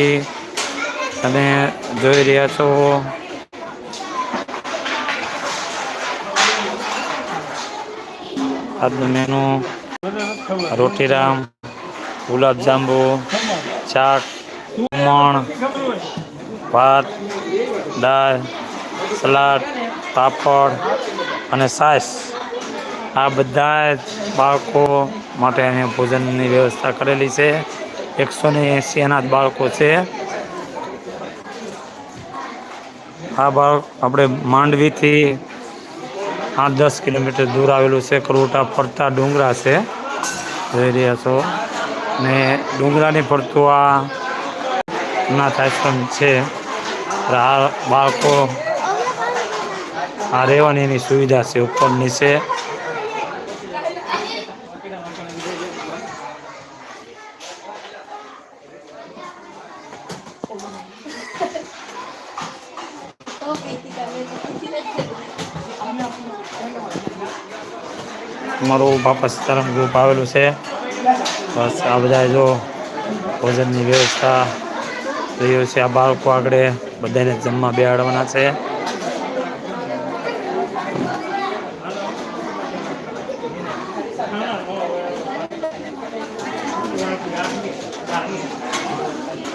થાળી અને જોઈ રહ્યા છો. આજનું મેનુ રોટીરામ, ગુલાબજાંબુ ચાટ ખમણ, ભાત, દાળ, સલાડ, પાપડ અને સાસ. આ બધા જ બાળકો માટે અહીંયા ભોજનની વ્યવસ્થા કરેલી છે. એકસો ને એંસી અનાથ બાળકો છે. આ બાળક આપણે માંડવીથી આઠ દસ કિલોમીટર દૂર આવેલું છે. કરોટા ફરતા ડુંગરા છે. જોઈ રહ્યા છો. ને ડુંગરાની ફરતું આ અનાથ આશ્રમ છે. આ બાળકો આ રહેવાની એની સુવિધા છે ઉપર નીચે. મારું બાપા સીતારામ ગ્રુપ આવેલું છે. બસ આ બધા જો ભોજનની વ્યવસ્થા રહ્યો છે. આ બાળકો આગળ બધાને જમવા બેહાડવાના છે.